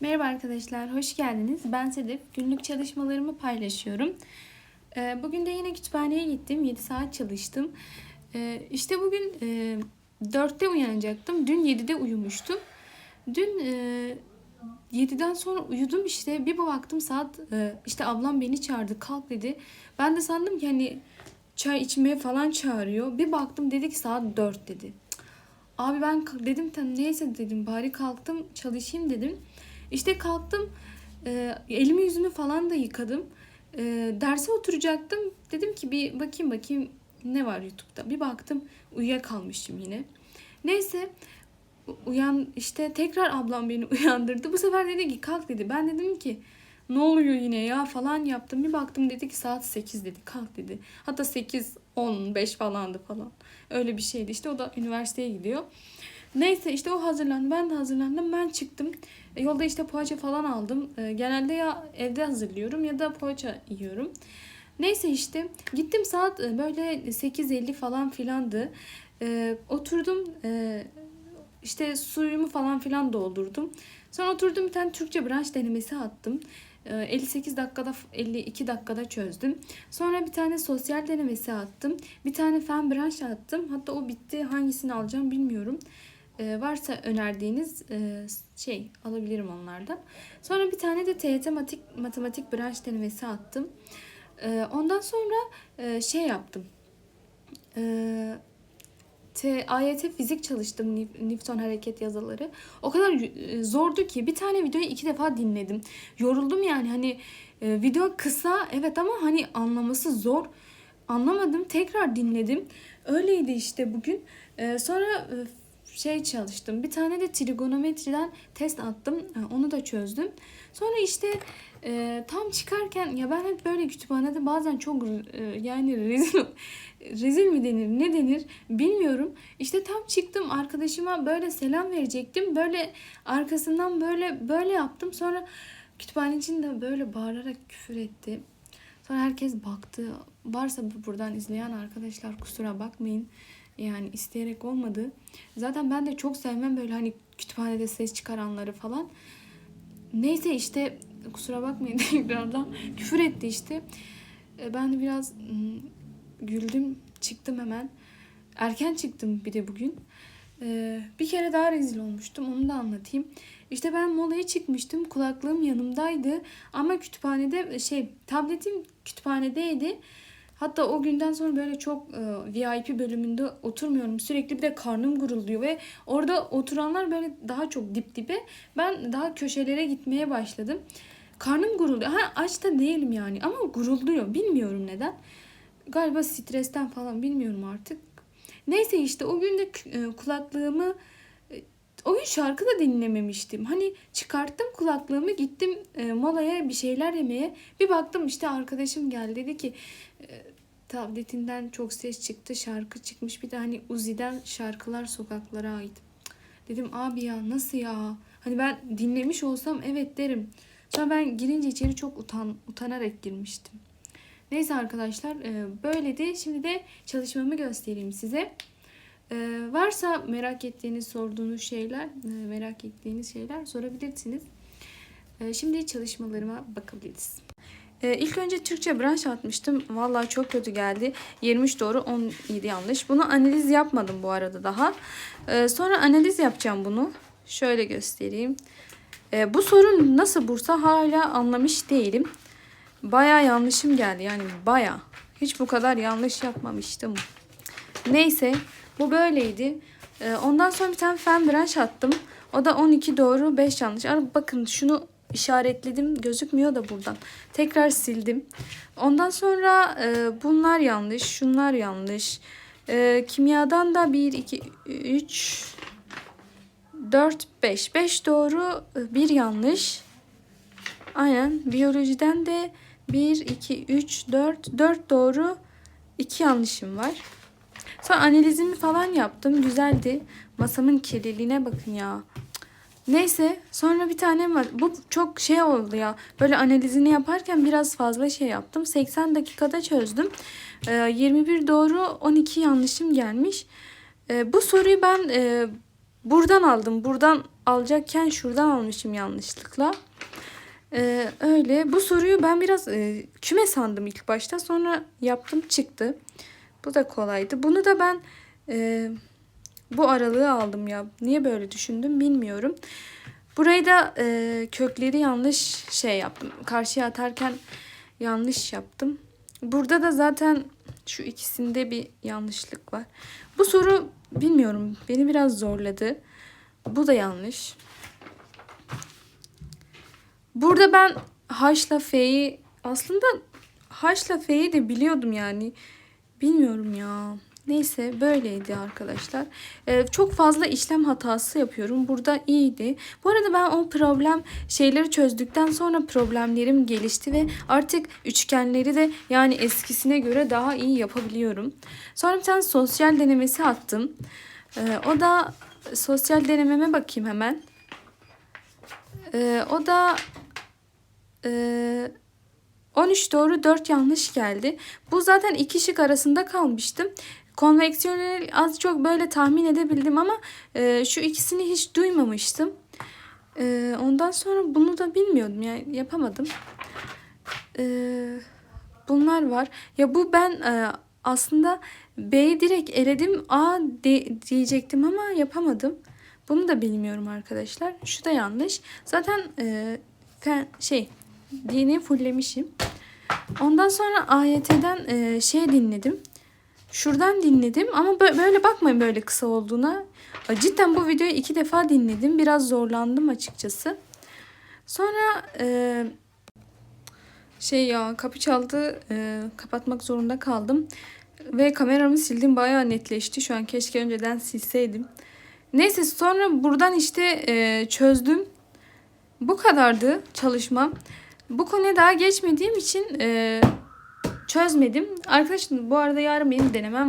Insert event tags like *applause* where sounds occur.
Merhaba arkadaşlar, hoş geldiniz. Ben Sedef. Günlük çalışmalarımı paylaşıyorum. Ee, Bugün de yine kütüphaneye gittim. 7 saat çalıştım. Ee, İşte bugün e, 4'te uyanacaktım. Dün 7'de uyumuştum. Dün e, 7'den sonra uyudum işte. Bir baktım saat e, işte ablam beni çağırdı. Kalk dedi. Ben de sandım ki hani çay içmeye falan çağırıyor. Bir baktım dedi ki saat 4 dedi. Abi ben dedim "Tamam, neyse dedim bari kalktım çalışayım dedim. İşte kalktım e, elimi yüzümü falan da yıkadım. E, derse oturacaktım. Dedim ki bir bakayım bakayım ne var YouTube'da. Bir baktım uyuyakalmışım yine. Neyse uyan işte tekrar ablam beni *laughs* uyandırdı. Bu sefer dedi ki kalk dedi. Ben dedim ki ne oluyor yine ya falan yaptım. Bir baktım dedi ki saat 8 dedi kalk dedi. Hatta 8 15 falandı falan. Öyle bir şeydi işte o da üniversiteye gidiyor. Neyse işte o hazırlandı. Ben de hazırlandım. Ben çıktım. E, Yolda işte poğaça falan aldım. E, Genelde ya evde hazırlıyorum ya da poğaça yiyorum. Neyse işte gittim saat e, böyle 8.50 falan filandı. Oturdum işte suyumu falan filan doldurdum. Sonra oturdum bir tane Türkçe branş denemesi attım. E, 58 dakikada 52 dakikada çözdüm. Sonra bir tane sosyal denemesi attım. Bir tane fen branş attım. Hatta o bitti. Hangisini alacağım bilmiyorum. E, varsa önerdiğiniz e, şey alabilirim onlardan. Sonra bir tane de TYT matematik, matematik branş denemesi attım. E, ondan sonra e, şey yaptım. E, T, AYT fizik çalıştım Newton hareket yazaları. O kadar e, zordu ki bir tane videoyu iki defa dinledim. Yoruldum yani hani e, video kısa evet ama hani anlaması zor. Anlamadım tekrar dinledim. Öyleydi işte bugün. E, sonra şey çalıştım. Bir tane de trigonometriden test attım. Onu da çözdüm. Sonra işte e, tam çıkarken ya ben hep böyle kütüphanede bazen çok e, yani rezil rezil mi denir ne denir bilmiyorum. İşte tam çıktım arkadaşıma böyle selam verecektim. Böyle arkasından böyle böyle yaptım. Sonra kütüphanecinin de böyle bağırarak küfür etti. Sonra herkes baktı. Varsa bu- buradan izleyen arkadaşlar kusura bakmayın. Yani isteyerek olmadı. Zaten ben de çok sevmem böyle hani kütüphanede ses çıkaranları falan. Neyse işte kusura bakmayın *laughs* tekrardan küfür etti işte. E, Ben de biraz mm, güldüm çıktım hemen. Erken çıktım bir de bugün. E, Bir kere daha rezil olmuştum onu da anlatayım. İşte ben molaya çıkmıştım kulaklığım yanımdaydı ama kütüphanede şey tabletim kütüphanedeydi. Hatta o günden sonra böyle çok e, VIP bölümünde oturmuyorum. Sürekli bir de karnım gurulduyor ve orada oturanlar böyle daha çok dip dibe. Ben daha köşelere gitmeye başladım. Karnım gurulduyor. Ha aç da değilim yani ama gurulduyor. Bilmiyorum neden. Galiba stresten falan bilmiyorum artık. Neyse işte o gün de kü- e, kulaklığımı o gün şarkı da dinlememiştim. Hani çıkarttım kulaklığımı gittim e, molaya bir şeyler yemeye. Bir baktım işte arkadaşım geldi dedi ki e, tabletinden çok ses çıktı şarkı çıkmış. Bir de hani Uzi'den şarkılar sokaklara ait. Dedim abi ya nasıl ya? Hani ben dinlemiş olsam evet derim. Sonra ben girince içeri çok utan, utanarak girmiştim. Neyse arkadaşlar e, böyleydi. Şimdi de çalışmamı göstereyim size. E, varsa merak ettiğiniz, sorduğunuz şeyler, e, merak ettiğiniz şeyler sorabilirsiniz. E, şimdi çalışmalarıma bakabiliriz. E, ilk önce Türkçe branş atmıştım. Vallahi çok kötü geldi. 23 doğru 17 yanlış. Bunu analiz yapmadım bu arada daha. E, sonra analiz yapacağım bunu. Şöyle göstereyim. E, bu sorun nasıl Bursa hala anlamış değilim. Baya yanlışım geldi yani baya. Hiç bu kadar yanlış yapmamıştım. Neyse bu böyleydi. Ee, ondan sonra bir tane fen branş attım. O da 12 doğru 5 yanlış. Ara bakın şunu işaretledim gözükmüyor da buradan. Tekrar sildim. Ondan sonra e, bunlar yanlış, şunlar yanlış. E, kimyadan da 1, 2, 3, 4, 5. 5 doğru, 1 yanlış. Aynen. Biyolojiden de 1, 2, 3, 4, 4 doğru, 2 yanlışım var. Sonra analizimi falan yaptım. Güzeldi. Masamın kirliliğine bakın ya. Neyse sonra bir tane var. Bu çok şey oldu ya. Böyle analizini yaparken biraz fazla şey yaptım. 80 dakikada çözdüm. Ee, 21 doğru 12 yanlışım gelmiş. Ee, bu soruyu ben e, buradan aldım. Buradan alacakken şuradan almışım yanlışlıkla. Ee, öyle. Bu soruyu ben biraz e, küme sandım ilk başta. Sonra yaptım çıktı. Bu da kolaydı. Bunu da ben e, bu aralığı aldım ya. Niye böyle düşündüm bilmiyorum. Burayı da e, kökleri yanlış şey yaptım. Karşıya atarken yanlış yaptım. Burada da zaten şu ikisinde bir yanlışlık var. Bu soru bilmiyorum beni biraz zorladı. Bu da yanlış. Burada ben H'la F'yi aslında H'la F'yi de biliyordum yani. Bilmiyorum ya. Neyse böyleydi arkadaşlar. Ee, çok fazla işlem hatası yapıyorum. Burada iyiydi. Bu arada ben o problem şeyleri çözdükten sonra problemlerim gelişti ve artık üçgenleri de yani eskisine göre daha iyi yapabiliyorum. Sonra bir tane sosyal denemesi attım. Ee, o da sosyal denememe bakayım hemen. Ee, o da e, 13 doğru 4 yanlış geldi. Bu zaten iki şık arasında kalmıştım. Konveksiyonel az çok böyle tahmin edebildim ama e, şu ikisini hiç duymamıştım. E, ondan sonra bunu da bilmiyordum yani yapamadım. E, bunlar var. Ya bu ben e, aslında B'yi direkt eledim. A de, diyecektim ama yapamadım. Bunu da bilmiyorum arkadaşlar. Şu da yanlış. Zaten e, fen, şey dini fulllemişim. Ondan sonra AYT'den e, şey dinledim. Şuradan dinledim ama bö- böyle bakmayın böyle kısa olduğuna. Cidden bu videoyu iki defa dinledim. Biraz zorlandım açıkçası. Sonra e, şey ya kapı çaldı. E, kapatmak zorunda kaldım. Ve kameramı sildim bayağı netleşti. Şu an keşke önceden silseydim. Neyse sonra buradan işte e, çözdüm. Bu kadardı çalışmam. Bu konuya daha geçmediğim için e, çözmedim. Arkadaşlar bu arada yarın benim denemem var.